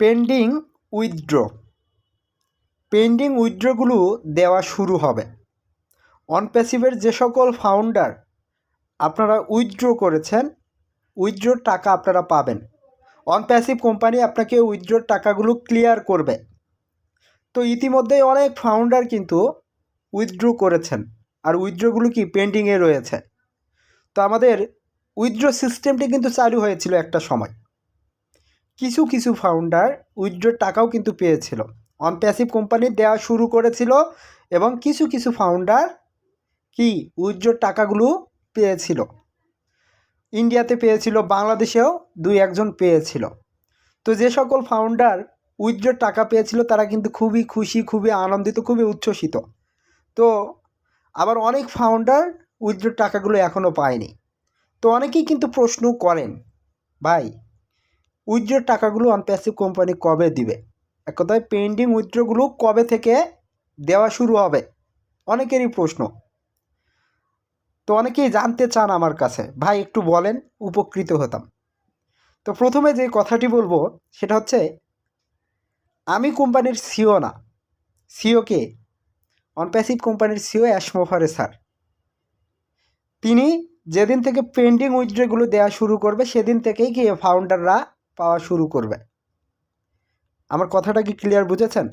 Pending withdraw pending উইথড্রগুলো দেওয়া শুরু হবে। অনপ্যাসিভের যে সকল ফাউন্ডার আপনারা উইথড্র করেছেন উইথড্রোর টাকা আপনারা পাবেন। অনপ্যাসিভ কোম্পানি আপনাকে উইথড্রোর টাকাগুলো ক্লিয়ার করবে। তো ইতিমধ্যেই অনেক ফাউন্ডার কিন্তু উইথড্র করেছেন। আর উইথড্রগুলো কি পেন্ডিংয়ে রয়েছে। তো আমাদের উইথড্র সিস্টেমটি কিন্তু চালু হয়েছিল একটা সময়। কিছু কিছু ফাউন্ডার উইথড্রোর টাকাও কিন্তু পেয়েছিল। অনপ্যাসিভ কোম্পানি দেওয়া শুরু করেছিল এবং কিছু কিছু ফাউন্ডার কি উইথড্রোর টাকাগুলো পেয়েছিল। ইন্ডিয়াতে পেয়েছিল, বাংলাদেশেও দুই একজন পেয়েছিল। তো যে সকল ফাউন্ডার উইথড্রোর টাকা পেয়েছিল, তারা কিন্তু খুবই খুশি, খুবই আনন্দিত, খুবই উচ্ছ্বসিত। তো আবার অনেক ফাউন্ডার উইথড্রোর টাকাগুলো এখনও পায়নি। তো অনেকেই কিন্তু প্রশ্ন করেন, ভাই উইথড্রোর টাকাগুলো অনপ্যাসিভ কোম্পানি কবে দিবে? এক কথায় পেন্ডিং উইথড্রোগুলো কবে থেকে দেওয়া শুরু হবে? অনেকেরই প্রশ্ন। তো অনেকেই জানতে চান আমার কাছে। ভাই, একটু বলেন, উপকৃত হতাম। তো প্রথমে যে কথাটি বলব, সেটা হচ্ছে, আমি কোম্পানির সিও না। সিও কে? অনপ্যাসিভ কোম্পানির সিও অ্যাশমোফারে স্যার তিনি যেদিন থেকে পেন্ডিং উইথড্রগুলো দেওয়া শুরু করবে, সেদিন থেকেই কি ফাউন্ডাররা পাওয়া শুরু করবে। আমার কথাটা কি ক্লিয়ার বুঝেছেন?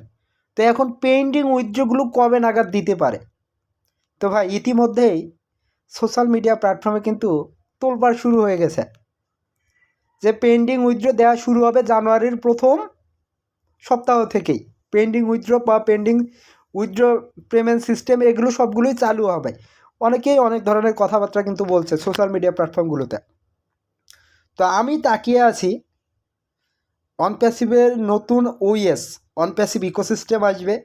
তো এখন পেন্ডিং উইথড্রগুলো কবে নাগাদ দিতে পারে? তো ভাই, ইতিমধ্যেই সোশ্যাল মিডিয়া প্ল্যাটফর্মে কিন্তু তোলপাড় শুরু হয়ে গেছে। যে পেন্ডিং উইথড্র দেওয়া শুরু হবে জানুয়ারির প্রথম সপ্তাহ থেকেই। পেন্ডিং উইথড্র বা পেন্ডিং উইথড্র পেমেন্ট সিস্টেম এগুলো সবগুলোই চালু হবে। অনেকেই অনেক ধরনের কথাবার্তা কিন্তু বলছে সোশ্যাল মিডিয়া প্ল্যাটফর্মগুলোতে তো আমি তাকিয়ে আছি অনপ্যাসিভের নতুন ওইএস অনপ্যাসিভ ইকোসিস্টেম আসবে।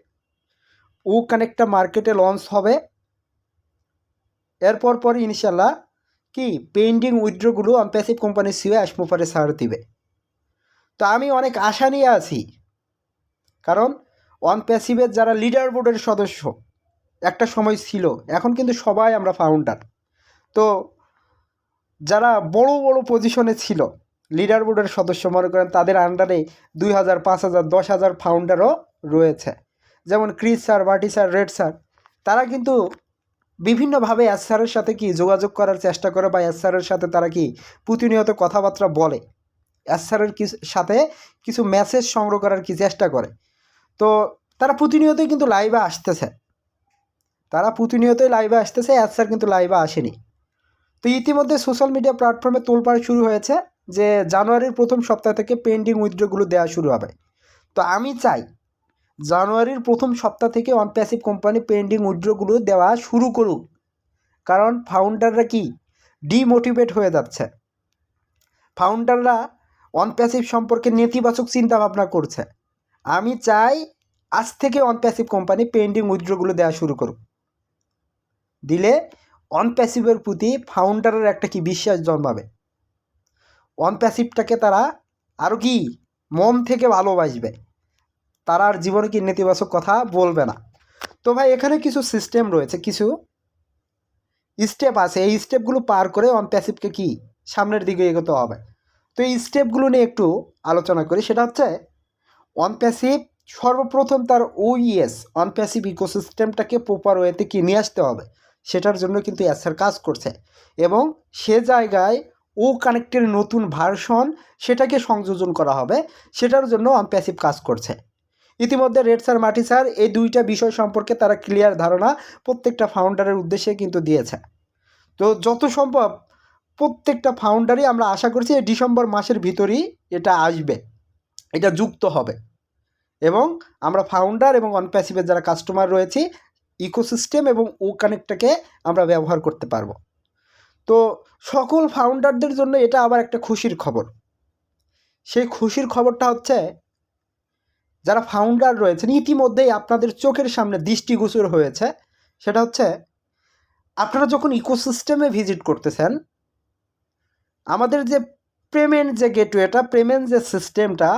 ও কানেক্টটা মার্কেটে লঞ্চ হবে। এরপর পর ইনশাল্লাহ কি পেন্ডিং উইথড্রগুলো অনপ্যাসিভ কোম্পানির সিও অ্যাশমোফারে ছাড় দিবে। তো আমি অনেক আশা নিয়ে আছি। কারণ অনপ্যাসিভের যারা লিডার বোর্ডের সদস্য, একটা সময় ছিল, এখন কিন্তু সবাই আমরা ফাউন্ডার তো যারা বড় বড় পজিশনে ছিল লিডার বোর্ডের সদস্য মনে করেন তাদের আন্ডারে দুই হাজার, পাঁচ হাজার, দশ হাজার ফাউন্ডারও রয়েছে। যেমন ক্রিস স্যার বাটি স্যার রেড স্যার তারা কিন্তু বিভিন্নভাবে এস স্যারের সাথে কি যোগাযোগ করার চেষ্টা করে বা এস স্যারের সাথে তারা কি প্রতিনিয়ত কথাবার্তা বলে? এস স্যারের সাথে কিছু মেসেজ সংগ্রহ করার কি চেষ্টা করে? তো তারা প্রতিনিয়তই কিন্তু লাইভে আসতেছে। তারা প্রতিনিয়তই লাইভে আসতেছে এস স্যার কিন্তু লাইভে আসেনি। তো ইতিমধ্যে সোশ্যাল মিডিয়া প্ল্যাটফর্মে তোলপাড় শুরু হয়েছে। যে জানুয়ারির প্রথম সপ্তাহ থেকে পেন্ডিং উইথড্রগুলো দেওয়া শুরু হবে। তো আমি চাই জানুয়ারির প্রথম সপ্তাহ থেকে অনপ্যাসিভ কোম্পানি পেন্ডিং উইথড্রগুলো দেওয়া শুরু করুক। কারণ ফাউন্ডাররা কি? ডিমোটিভেট হয়ে যাচ্ছে। ফাউন্ডাররা অনপ্যাসিভ সম্পর্কে নেতিবাচক চিন্তাভাবনা করছে। আমি চাই আজ থেকে অনপ্যাসিভ কোম্পানি পেন্ডিং উইথড্রগুলো দেওয়া শুরু করুক। দিলে অনপ্যাসিভের প্রতি ফাউন্ডারের একটা কি বিশ্বাস জন্মাবে? অনপ্যাসিভটাকে তারা আরও কি? মন থেকে ভালোবাসবে। তারা আর জীবনে কি নেতিবাচক কথা বলবে না। তো ভাই, এখানে কিছু সিস্টেম রয়েছে, কিছু স্টেপ আছে। এই স্টেপগুলো পার করে অনপ্যাসিভকে কি সামনের দিকে এগোতে হবে। তো এই স্টেপগুলো নিয়ে একটু আলোচনা করি। সেটা হচ্ছে অনপ্যাসিভ সর্বপ্রথম তার ওইএস অনপ্যাসিভ ইকোসিস্টেমটাকে প্রপার ওয়েতে কি নিয়ে আসতে হবে? সেটার জন্য কিন্তু অ্যাসার কাজ করছে। এবং সে জায়গায় ও কানেক্টের নতুন ভার্সন সেটাকে সংযোজন করা হবে, সেটার জন্য অনপ্যাসিভ কাজ করছে। ইতিমধ্যে রেড স্যার মাটি স্যার এই দুইটা বিষয় সম্পর্কে তারা ক্লিয়ার ধারণা প্রত্যেকটা ফাউন্ডারের উদ্দেশ্যে কিন্তু দিয়েছে। তো যত সম্ভব প্রত্যেকটা ফাউন্ডারই আমরা আশা করছি এই ডিসেম্বর মাসের ভিতরেই এটা আসবে, এটা যুক্ত হবে। এবং আমরা ফাউন্ডার এবং অনপ্যাসিভের যারা কাস্টমার রয়েছি ইকোসিস্টেম এবং ও কানেক্টটাকে আমরা ব্যবহার করতে পারব। তো সকল ফাউন্ডারদের জন্য এটা আবার একটা খুশির খবর। সেই খুশির খবরটা হচ্ছে, যারা ফাউন্ডার রয়েছেন, ইতিমধ্যেই আপনাদের চোখের সামনে দৃষ্টিগোচর হয়েছে। সেটা হচ্ছে, আপনারা যখন ইকোসিস্টেমে ভিজিট করতেছেন, আমাদের যে পেমেন্ট যে গেটওয়েটা পেমেন্ট যে সিস্টেমটা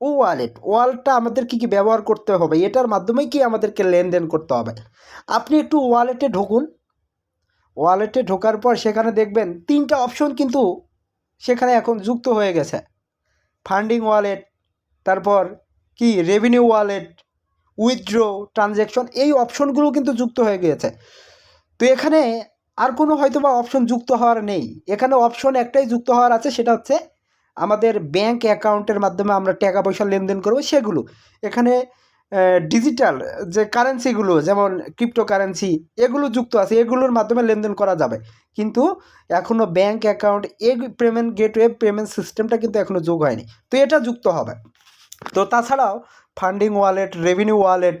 ও ওয়ালেট ওয়ালেটটা আমাদের কী কী ব্যবহার করতে হবে, এটার মাধ্যমেই কি আমাদেরকে লেনদেন করতে হবে। আপনি একটু ওয়ালেটে ঢুকুন ওয়ালেটে ঢোকার পর সেখানে দেখবেন তিনটা অপশন কিন্তু সেখানে এখন যুক্ত হয়ে গেছে। ফান্ডিং ওয়ালেট, তারপর কি? রেভিনিউ ওয়ালেট, উইথড্র, ট্রানজ্যাকশন এই অপশনগুলো কিন্তু যুক্ত হয়ে গিয়েছে। তো এখানে আর কোনো হয়তো বা অপশন যুক্ত হওয়ার নেই। এখানে অপশন একটাই যুক্ত হওয়ার আছে, সেটা হচ্ছে আমাদের ব্যাংক অ্যাকাউন্টের মাধ্যমে আমরা টাকা পয়সা লেনদেন করব সেগুলো। এখানে ডিজিটাল যে কারেন্সিগুলো যেমন ক্রিপ্টো কারেন্সি এগুলো যুক্ত আছে, এগুলোর মাধ্যমে লেনদেন করা যাবে। কিন্তু এখনও ব্যাংক অ্যাকাউন্ট এই পেমেন্ট গেটওয়ে পেমেন্ট সিস্টেমটা কিন্তু এখনও যোগ হয়নি। তো এটা যুক্ত হবে। তো তাছাড়াও funding wallet revenue wallet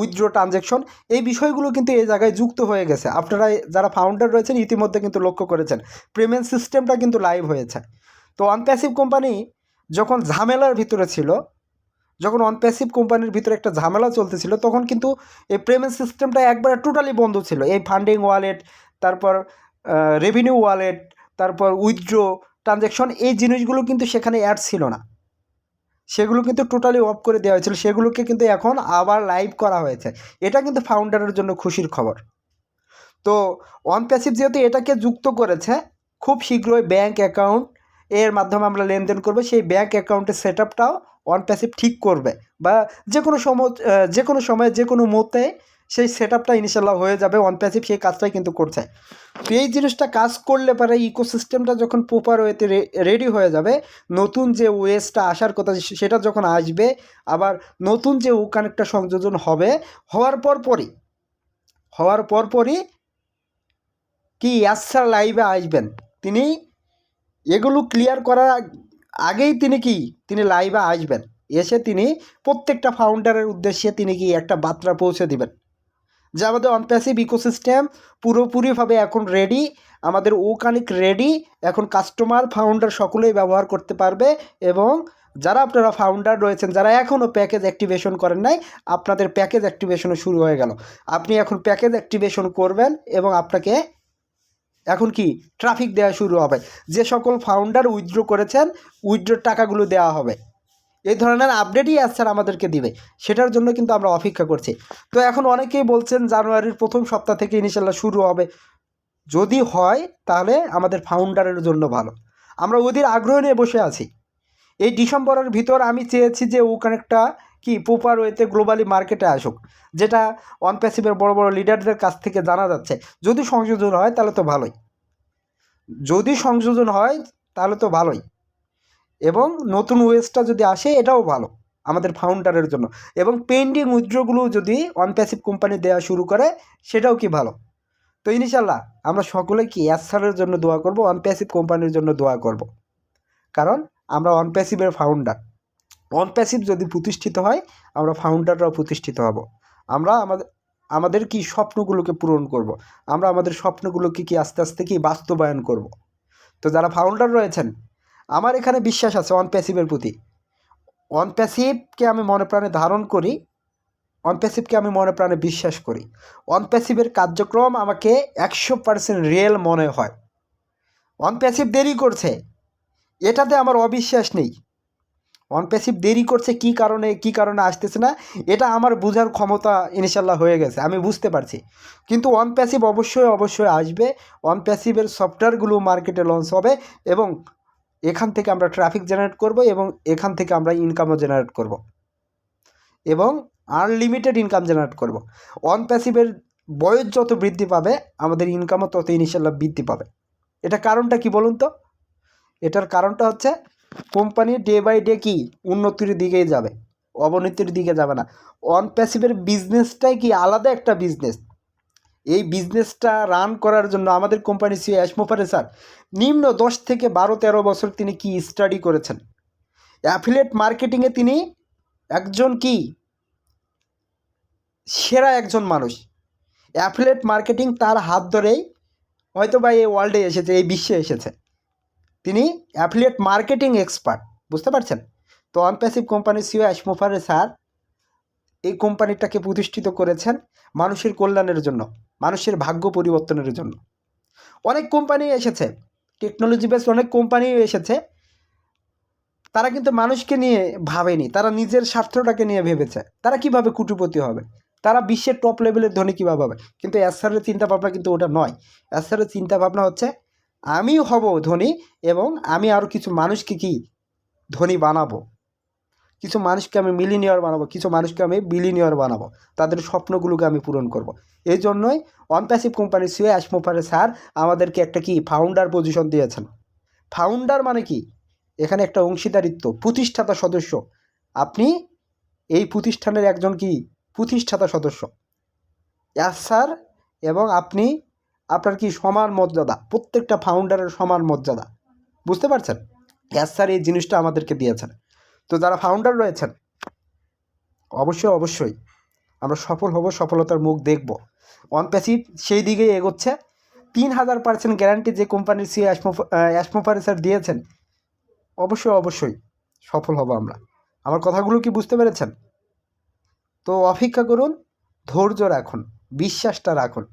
withdraw transaction এই বিষয়গুলো কিন্তু এই জায়গায় যুক্ত হয়ে গেছে। আপনারা যারা ফাউন্ডার রয়েছেন, ইতিমধ্যে কিন্তু লক্ষ্য করেছেন পেমেন্ট সিস্টেমটা কিন্তু লাইভ হয়েছে। তো অনপ্যাসিভ কোম্পানি যখন ঝামেলার ভিতরে ছিল যখন অনপ্যাসিভ কোম্পানির ভিতরে একটা ঝামেলা চলতেছিল, তখন কিন্তু এই পেমেন্ট সিস্টেমটা একবারে টোটালি বন্ধ ছিল। এই ফান্ডিং ওয়ালেট তারপর রেভিনিউ ওয়ালেট তারপর উইথড্র ট্রানজ্যাকশন এই জিনিসগুলো কিন্তু সেখানে অ্যাড ছিল না। সেগুলো কিন্তু টোটালি অফ করে দেওয়া হয়েছিল। সেগুলোকে কিন্তু এখন আবার লাইভ করা হয়েছে। এটা কিন্তু ফাউন্ডারের জন্য খুশির খবর। তো অনপ্যাসিভ যেহেতু এটাকে যুক্ত করেছে, খুব শীঘ্রই ব্যাংক অ্যাকাউন্ট এর মাধ্যমে আমরা লেনদেন করব, সেই ব্যাঙ্ক অ্যাকাউন্টের সেট আপটাও অনপ্যাসিভ ঠিক করবে বা যে কোনো সময় যে কোনো সময়, যে কোনো মুহূর্তে সেই সেট আপটা ইনশাল্লাহ হয়ে যাবে ওয়ান অনপ্যাসিভ সেই কাজটাই কিন্তু করছে। তো এই জিনিসটা কাজ করলে পরে ইকোসিস্টেমটা যখন প্রপার ওয়েতে রেডি হয়ে যাবে, নতুন যে ওয়েসটা আসার কথা সেটা যখন আসবে, আবার নতুন যে ও কানেক্টটা সংযোজন হবে, হওয়ার পর পরই, হওয়ার পর পরই কি অ্যাসার লাইভে আসবেন। তিনি এগুলো ক্লিয়ার করার আগেই তিনি কি? তিনি লাইভে আসবেন। এসে তিনি প্রত্যেকটা ফাউন্ডারের উদ্দেশ্যে তিনি কি একটা বার্তা পৌঁছে দিবেন। যে আমাদের অনপ্যাসিভ ইকোসিস্টেম পুরোপুরিভাবে এখন রেডি আমাদের ওকানিক রেডি এখন কাস্টমার ফাউন্ডার সকলেই ব্যবহার করতে পারবে এবং যারা আপনারা ফাউন্ডার রয়েছেন, যারা এখনও প্যাকেজ অ্যাক্টিভেশন করেন নাই, আপনাদের প্যাকেজ অ্যাক্টিভেশনও শুরু হয়ে গেল। আপনি এখন প্যাকেজ অ্যাক্টিভেশন করবেন এবং আপনাকে এখন কি ট্রাফিক দেওয়া শুরু হবে। যে সকল ফাউন্ডার উইথড্র করেছেন উইথড্রোর টাকাগুলো দেওয়া হবে। এই ধরনের আপডেটই আসছেন আমাদেরকে দিবে। সেটার জন্য কিন্তু আমরা অপেক্ষা করছি। তো এখন অনেকেই বলছেন জানুয়ারির প্রথম সপ্তাহ থেকে ইনিশাল্লাহ শুরু হবে। যদি হয়, তাহলে আমাদের ফাউন্ডারের জন্য ভালো। আমরা ওদের আগ্রহ নিয়ে বসে আছি। এই ডিসেম্বরের ভিতর আমি চেয়েছি যে ও কানেক্টটা কি প্রপার ওয়েতে গ্লোবালি মার্কেটে আসুক, যেটা অনপ্যাসিভের বড় বড় লিডারদের কাছ থেকে জানা যাচ্ছে, যদি সংযোজন হয় তাহলে তো ভালোই। যদি সংযোজন হয় তাহলে তো ভালোই। এবং নতুন ওয়েসটা যদি আসে, এটাও ভালো, আমাদের ফাউন্ডারের জন্য। এবং পেন্ডিং উইথড্রগুলো যদি অনপ্যাসিভ কোম্পানি দেওয়া শুরু করে, সেটাও কি ভালো? তো ইনশাল্লাহ আমরা সকলে কি অ্যাসারের জন্য দোয়া করব অনপ্যাসিভ কোম্পানির জন্য দোয়া করব? কারণ আমরা অনপ্যাসিভের ফাউন্ডার অনপ্যাসিভ যদি প্রতিষ্ঠিত হয়, আমরা ফাউন্ডাররাও প্রতিষ্ঠিত হব। আমরা আমাদের আমাদের কি স্বপ্নগুলোকে পূরণ করব। আমরা আমাদের স্বপ্নগুলোকে কি আস্তে আস্তে কি বাস্তবায়ন করব। তো যারা ফাউন্ডার রয়েছেন, আমার এখানে বিশ্বাস আছে অন প্যাসিভের প্রতি। অন প্যাসিভকে আমি মনে প্রাণে ধারণ করি অনপ্যাসিভকে আমি মনে প্রাণে বিশ্বাস করি। অন প্যাসিভের কার্যক্রম আমাকে একশো পার্সেন্ট রিয়েল মনে হয়। অন প্যাসিভ দেরি করছে। এটাতে আমার অবিশ্বাস নেই। অনপ্যাসিভ দেরি করছে, কি কারণে কি কারণে আসতেছে না, এটা আমার বোঝার ক্ষমতা ইনশাল্লাহ হয়ে গেছে, আমি বুঝতে পারছি। কিন্তু অনপ্যাসিভ অবশ্যই অবশ্যই আসবে অনপ্যাসিভের সফটওয়্যারগুলো মার্কেটে লঞ্চ হবে এবং এখান থেকে আমরা ট্রাফিক জেনারেট করব এবং এখান থেকে আমরা ইনকামও জেনারেট করব। এবং আনলিমিটেড ইনকাম জেনারেট করব। অনপ্যাসিভের বয়স যত বৃদ্ধি পাবে, আমাদের ইনকামও তত ইনশাল্লাহ বৃদ্ধি পাবে। এটা কারণটা কি বলুন তো? এটার কারণটা হচ্ছে কোম্পানি ডে বাই ডে কি উন্নতির দিকেই যাবে? অবনতির দিকে যাবে না। অনপ্যাসিভের বিজনেসটাই কি আলাদা একটা বিজনেস? এই বিজনেসটা রান করার জন্য আমাদের কোম্পানি সি অ্যাসমোফারে স্যার। নিম্ন দশ থেকে বারো, তেরো বছর তিনি কি স্টাডি করেছেন? অ্যাফিলেট মার্কেটিংয়ে তিনি একজন কি? সেরা একজন মানুষ। অ্যাফিলেট মার্কেটিং তার হাত ধরেই হয়তো বা এই ওয়ার্ল্ডে এসেছে, এই বিশ্বে এসেছে। তিনি অ্যাফিলিয়েট মার্কেটিং এক্সপার্ট বুঝতে পারছেন? তো অনপ্যাসিভ কোম্পানির সিও অ্যাশমোফারে স্যার, এই কোম্পানিটাকে প্রতিষ্ঠিত করেছেন মানুষের কল্যাণের জন্য, মানুষের ভাগ্য পরিবর্তনের জন্য। অনেক কোম্পানি এসেছে টেকনোলজি বেস অনেক কোম্পানি এসেছে, তারা কিন্তু মানুষকে নিয়ে ভাবেনি, তারা নিজের স্বার্থটাকে নিয়ে ভেবেছে। তারা কীভাবে কুটিপতি হবে? তারা বিশ্বের টপ লেভেলের ধনী কীভাবে হবে? কিন্তু অ্যাসারের চিন্তাভাবনা কিন্তু ওটা নয়। অ্যাসারের চিন্তাভাবনা হচ্ছে আমি হব ধনী এবং আমি আরও কিছু মানুষকে কি ধনী বানাবো? কিছু মানুষকে আমি মিলিনিয়র বানাবো, কিছু মানুষকে আমি বিলিনিয়র বানাবো। তাদের স্বপ্নগুলোকে আমি পূরণ করব। এই জন্যই অনপ্যাসিভ কোম্পানির সিও অ্যাসমোফারে স্যার আমাদেরকে একটা কি ফাউন্ডার পজিশন দিয়েছেন। ফাউন্ডার মানে কি? এখানে একটা অংশীদারিত্ব, প্রতিষ্ঠাতা সদস্য। আপনি এই প্রতিষ্ঠানের একজন কি? প্রতিষ্ঠাতা সদস্য। স্যার এবং আপনি আপনার কি সমান মর্যাদা? প্রত্যেকটা ফাউন্ডারের সমান মর্যাদা। বুঝতে পারছেন? গ্যাস স্যার এই জিনিসটা আমাদেরকে দিয়েছেন। তো যারা ফাউন্ডার রয়েছেন, অবশ্যই অবশ্যই আমরা সফল হব, সফলতার মুখ দেখব। ওয়ান অনপ্যাসিভ সেই দিকেই এগোচ্ছে। তিন হাজার পার্সেন্ট গ্যারান্টি যে কোম্পানির সি অ্যাসমোফারে স্যার দিয়েছেন, অবশ্যই অবশ্যই সফল হব আমরা। আমার কথাগুলো কি বুঝতে পেরেছেন? তো অপেক্ষা করুন, ধৈর্য রাখুন, বিশ্বাসটা রাখুন।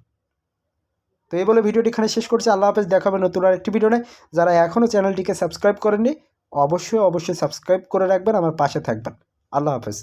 তো এই বলে ভিডিওটি এখানে শেষ করছি। আল্লাহ হাফেজ দেখাবে নতুন আর একটি ভিডিও নেই যারা এখনও চ্যানেলটিকে সাবস্ক্রাইব করেননি, অবশ্যই অবশ্যই সাবস্ক্রাইব করে রাখবেন, আমার পাশে থাকবেন। আল্লাহ হাফেজ।